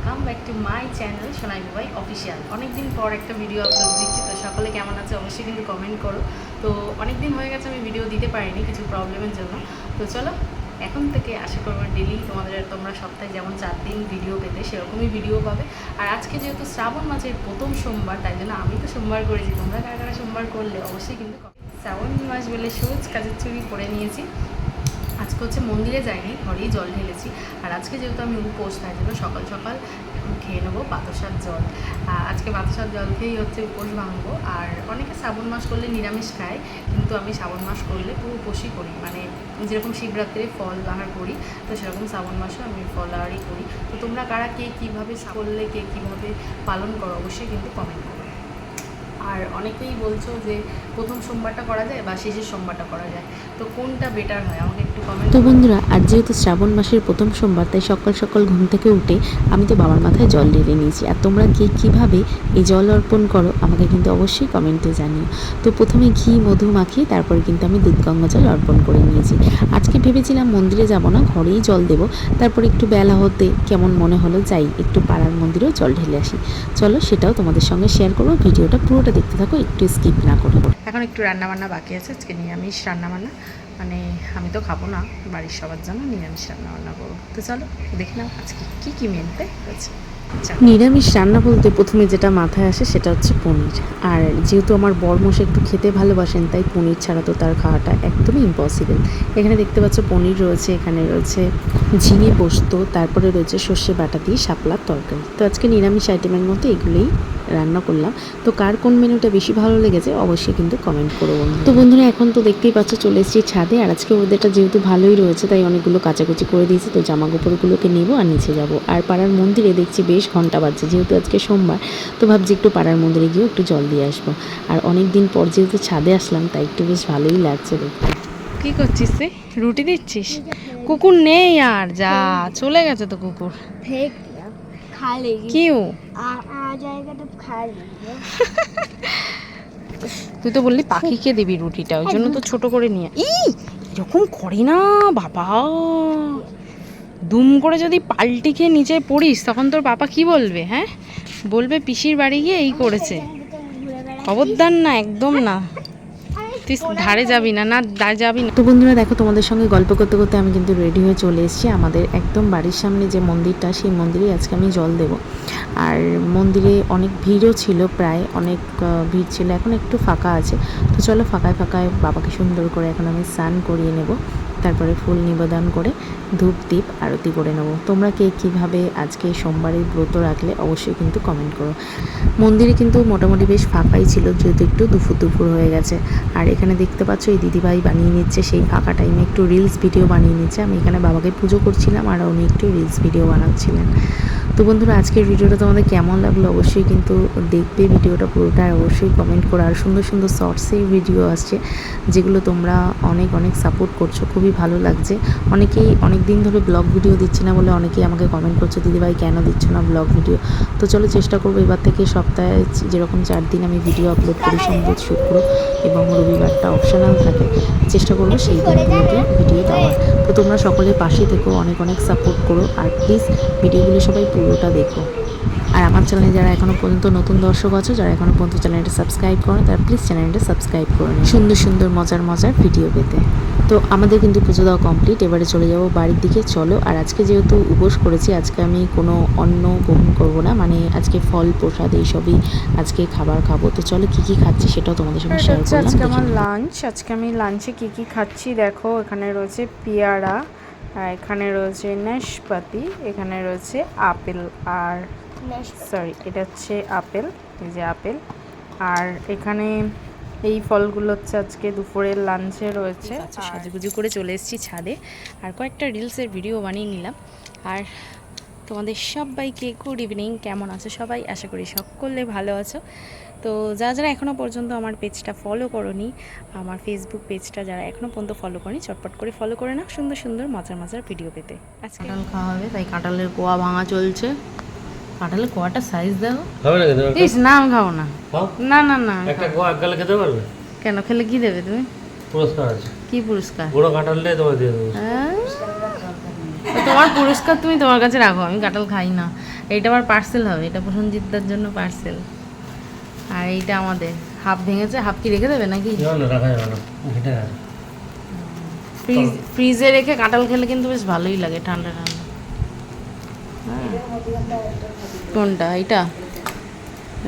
Welcome back to my channel Sonai Babai official অনেকদিন পর একটা ভিডিও আপলোড দিচ্ছি, তো সকলে কেমন আছে অবশ্যই কিন্তু কমেন্ট করো। তো অনেক দিন হয়ে গেছে, আমি ভিডিও দিতে পারিনি কিছু প্রবলেমের জন্য। তো চলো, এখন থেকে আশা করব ডেলি তোমাদের তোমরা সপ্তাহে যেমন চার দিন ভিডিও পেতে, সেরকমই ভিডিও পাবে। আর আজকে যেহেতু শ্রাবণ মাসের প্রথম সোমবার, তাই জন্য আমি তো সোমবার করেছি। তোমরা কারা কারা সোমবার করলে, অবশ্যই কিন্তু শ্রাবণ মাস বলে সবুজ কাজের চুরি পরে নিয়েছি। আজকে হচ্ছে মন্দিরে যাইনি, ঘরেই জল ঢেলেছি। আর আজকে যেহেতু আমি উপোস, তাই জন্য সকাল সকাল খেয়ে নেব বাতাসার জল। আজকে বাতাসার জল খেয়েই হচ্ছে উপোস ভাঙবো। আর অনেকে শ্রাবণ মাস করলে নিরামিষ খায়, কিন্তু আমি শ্রাবণ মাস করলে পুরো উপোসই করি। মানে যেরকম শিবরাত্রে ফল আহার করি, তো সেরকম শ্রাবণ মাসেও আমি ফল আহারই করি। তো তোমরা কারা কে কীভাবে করলে, কে কীভাবে পালন করো, অবশ্যই কিন্তু কমেন্ট করো। আর অনেকেই বলছো যে প্রথম সোমবারটা করা যায় বা শেষের সোমবারটা করা যায়। তো কোনটা বেটার হয়? আমাকে একটু কমেন্ট তো বন্ধুরা, আজ যেহেতু শ্রাবণ মাসের প্রথম সোমবার, তাই সকাল সকাল ঘুম থেকে উঠে আমি তো বাবার মাথায় জল ঢেলে নিয়েছি। আর তোমরা কে কীভাবে এই জল অর্পণ করো, আমাকে কিন্তু অবশ্যই কমেন্টে জানিও। তো প্রথমে ঘি, মধু মাখিয়ে তারপরে কিন্তু আমি দুধ গঙ্গা জল অর্পণ করে নিয়েছি। আজকে ভেবেছিলাম মন্দিরে যাব না, ঘরেই জল দেবো। তারপর একটু বেলা হতে কেমন মনে হলো, যাই একটু পাড়ার মন্দিরেও জল ঢেলে আসি। চলো সেটাও তোমাদের সঙ্গে শেয়ার করব, ভিডিওটা পুরোটা দেখতে থাকো, একটু স্কিপ না করে। এখন একটু রান্নাবান্না বাকি আছে, আজকে নিরামিষ রান্নাবান্না। মানে আমি তো খাব না, বাড়ির সবার জন্য নিরামিষ রান্নাবান্না করব। তো চলো, দেখে নাও আজকে কী কী মেনতে হচ্ছে নিরামিষ রান্না বলতে প্রথমে যেটা মাথায় আসে সেটা হচ্ছে পনির। আর যেহেতু আমার বরমশা একটু খেতে ভালোবাসেন তাই পনির ছাড়া তো তার খাওয়াটা একদমই ইম্পসিবল এখানে দেখতে পাচ্ছ পনির রয়েছে এখানে রয়েছে ঝিঙে পোস্ত তারপরে রয়েছে সর্ষে বাটা দিয়ে শাপলার তরকারি। তো আজকে নিরামিষ আইটেমের মধ্যে এগুলোই রান্না করলাম। তো কার কোন মেনুটা বেশি ভালো লেগেছে অবশ্যই কিন্তু কমেন্ট করো বন্ধু তো বন্ধুরা এখন তো দেখতেই পাচ্ছ চলে এসেছি ছাদে আর আজকে ওদেরটা যেহেতু ভালোই রয়েছে তাই অনেকগুলো কাচাকুচি করে দিয়েছি তো জামা কাপড়গুলোকে নেব আর নিচে যাব। আর পাড়ার মন্দিরে দেখছি বেশ বেশ ঘণ্টা বাজছে যেহেতু আজকে সোমবার তো ভাবছি একটু পাড়ার মন্দিরে গিয়েও একটু জল দিয়ে আসব। আর অনেক দিন পর যেহেতু ছাদে আসলাম তাই একটু বেশ ভালোই লাগছে দেখতে। কী করছিস তুই? রুটি দিচ্ছিস? কুকুর নেই আর যা চলে গেছে তো কুকুর। তুই তো বললি পাখিকে দিবি রুটিটা ওই জন্য তো ছোট করে নিয়ে ই এরকম করে না বাবা। দুম করে যদি পাল্টি খেয়ে নিচে পড়িস, তখন তোর পাপা কি বলবে হ্যাঁ? বলবে পিসির বাড়ি গিয়ে এই করেছে। খবরদার না, একদম না। তুই ধারে যাবি না না, ধারে যাবি না। তো বন্ধুরা, দেখো তোমাদের সঙ্গে গল্প করতে করতে আমি কিন্তু রেডি হয়ে চলে এসেছি। আমাদের একদম বাড়ির সামনে যে মন্দিরটা, সেই মন্দিরে আজকে আমি জল দেব। আর মন্দিরে অনেক ভিড়ও ছিল প্রায়, অনেক ভিড় ছিল, এখন একটু ফাঁকা আছে। তো চলো ফাঁকায় ফাঁকায় বাবাকে সুন্দর করে এখন আমি স্নান করিয়ে নেব। তারপরে ফুল নিবেদন করে ধূপ, দীপ, আরতি করে নেব। তোমরা কে কীভাবে আজকে সোমবারের ব্রত রাখলে অবশ্যই কিন্তু কমেন্ট করো। মন্দিরে কিন্তু মোটামুটি বেশ ফাঁকাই ছিল, যেহেতু একটু দুপুর দুপুর হয়ে গেছে। আর এখানে দেখতে পাচ্ছ, এই দিদিভাই বানিয়ে নিচ্ছে সেই ফাঁকা টাইমে একটু রিলস ভিডিও বানিয়ে নিচ্ছে। আমি এখানে বাবাকে পুজো করছিলাম আর উনি একটু রিলস ভিডিও বানাচ্ছিলেন। তো বন্ধুরা, আজকের ভিডিওটা তোমাদের কেমন লাগল অবশ্যই কিন্তু দেখবে। ভিডিওটা পুরোটা অবশ্যই কমেন্ট করো। আর সুন্দর সুন্দর শর্টসের ভিডিও আসছে, যেগুলো তোমরা অনেক অনেক সাপোর্ট করছ। খুবই ভালো লাগছে। অনেকেই অনেক দিন ধরে ব্লগ ভিডিও দিচ্ছি না বলে অনেকেই আমাকে কমেন্ট করছ দিদিভাই কেন দিচ্ছ না ব্লগ ভিডিও তো চলো চেষ্টা করব এবার থেকে সপ্তাহে যেরকম চার দিন আমি ভিডিও আপলোড করি, সোমবার, শুক্র এবং রবিবারটা অপশনাল থাকে। চেষ্টা করব সেই দিনগুলোতে ভিডিও দেওয়ার। তো তোমরা সকলের পাশে থেকো, অনেক অনেক সাপোর্ট করো আর প্লিজ ভিডিওগুলো সবাই পুরোটা দেখো। আর আমার চ্যানেলে যারা এখনও পর্যন্ত নতুন দর্শক আছো যারা এখনও পর্যন্ত চ্যানেলটা সাবস্ক্রাইব করো তারা প্লিজ চ্যানেলটা সাবস্ক্রাইব করে নিও। সুন্দর সুন্দর মজার মজার ভিডিও পেতে। তো আমাদের কিন্তু পুজো দেওয়া কমপ্লিট এবারে চলে যাব বাড়ির দিকে চলো। আর আজকে যেহেতু উপোস করেছি আজকে আমি কোনো অন্ন গ্রহণ করব না মানে আজকে ফল প্রসাদ এইসবই আজকে খাবার খাব। তো চলো কী কী খাচ্ছি সেটাও তোমাদের সঙ্গে শেয়ার করলাম আজকে আমার লাঞ্চ আজকে আমি লাঞ্চে কি কি খাচ্ছি দেখো এখানে রয়েছে পেয়ারা আর এখানে রয়েছে নাশপাতি এখানে রয়েছে আপেল আর সরি এটা হচ্ছে আপেল এই যে আপেল। আর এখানে এই ফলগুলো হচ্ছে আজকে দুপুরের লাঞ্চে রয়েছে। আচ্ছা, সাজুগুজু করে চলে এসেছি ছাদে। আর কয়েকটা রিলসের ভিডিও বানিয়ে নিলাম। আর তোমাদের সবাইকে গুড ইভিনিং কেমন আছো সবাই? আশা করি সকলে ভালো আছো। তো যারা যারা এখনও পর্যন্ত আমার পেজটা ফলো করনি আমার ফেসবুক পেজটা যারা এখনও পর্যন্ত ফলো করনি চটপট করে ফলো করে না সুন্দর সুন্দর মজার মজার ভিডিও পেতে। আজকে কাঁঠাল খাওয়া হবে তাই কাঁঠালের কোয়া ভাঙা চলছে। কাঁঠালের কোয়াটা সাইজ দাও খাবে না খেতে ইস না আমি খাব না। খাও। না না না একটা গোয়া একগালে খেতে পারবে? না। কেন খেলে কি দেবে তুমি? পুরস্কার আছে। কি পুরস্কার? বুড়ো তোমায় দিয়ে দেবো। হ্যাঁ? তো তোমার পুরস্কার তুমি তোমার কাছে রাখো আমি কাঁঠাল খাই না। এইটা আবার পার্সেল হবে এটা প্রসেনজিৎদার জন্য পার্সেল আর এইটা আমাদের। হাফ ভেঙেছে হাফ কি রেখে দেবে নাকি? যাবে না রাখা যাবে না। ফ্রিজ ফ্রিজে রেখে কাঁঠাল খেলে কিন্তু বেশ ভালোই লাগে ঠান্ডা ঠান্ডা। কোনটা? এটা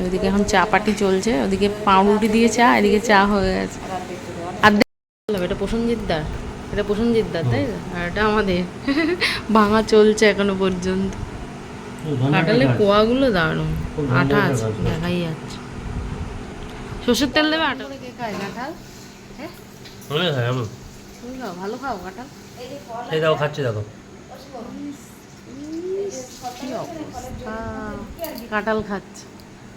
ওইদিকে এখন চা পাটি চলছে ওদিকে পাউরুটি দিয়ে চা এদিকে চা হয়ে গেছে। আর এটা প্রসেনজিৎদার এটা প্রসেনজিৎদার তাই আর এটা আমাদের। ভাঙা চলছে এখনও পর্যন্ত। কাঁঠালের কোয়াগুলো দারুণ। খুব আঠা আছে দেখাই যাচ্ছে। সর্ষের তেল দেবে আটা করে কে খায়? কাঁঠাল? হ্যাঁ? মনে হয় খাও ভালো খাও কাঁঠাল। এই দেখো খাচ্ছি দেখো। কি অবস্থা? কাঁঠাল খাচ্ছে।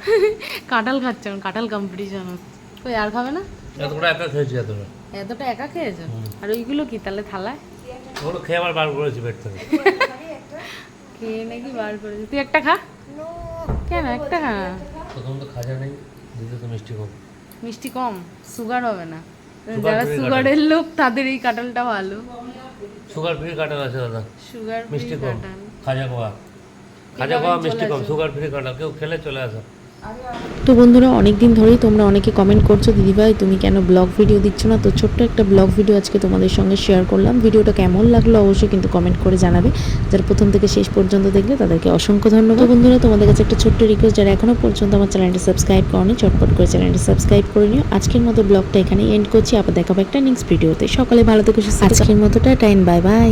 কাঁঠাল খাচ্ছে না কাঁঠাল কম্পিটিশন হচ্ছে। কই আর খাবে না? এতটা একা খেয়েছি এতটা। এতটা একা খেয়েছো? আর ওইগুলো কি তাহলে থালায়? ওগুলো খেয়ে আবার বার করেছি পেট থেকে। খেয়ে নাকি বার করেছে। তুই একটা খা। কেন? একটা খা। প্রথম তো খাজা নেই দ্বিতীয় তো মিষ্টি কম। মিষ্টি কম সুগার হবে না। যারা সুগারের লোক তাদের এই কাঁঠালটা ভালো। সুগার ফ্রি কাঁঠাল আছে দাদা। সুগার মিষ্টি কম। খাজা খাওয়া খাজা কোয়া মিষ্টি কম সুগার ফ্রি কাঁঠাল কেউ খেলে চলে আসা। তো বন্ধুরা অনেক দিন ধরেই তোমরা অনেকে কমেন্ট করছ দিদিভাই তুমি কেন ব্লগ ভিডিও দিচ্ছ না? তো ছোট্ট একটা ব্লগ ভিডিও আজকে তোমাদের সঙ্গে শেয়ার করলাম। ভিডিওটা কেমন লাগল অবশ্যই কিন্তু কমেন্ট করে জানাবে। যারা প্রথম থেকে শেষ পর্যন্ত দেখলে, তাদেরকে অসংখ্য ধন্যবাদ। বন্ধুরা, তোমাদের কাছে একটা ছোট্ট রিকোয়েস্ট যারা এখনও পর্যন্ত আমার চ্যানেলটি সাবস্ক্রাইব করনি, চটপট করে চ্যানেলটি সাবস্ক্রাইব করে নিও। আজকের মতো ব্লগটা এখানে এন্ড করছি। আবার দেখাবো একটা নেক্সট ভিডিওতে সকালে ভালো থেকে আজকের মতো টাইম বাই বাই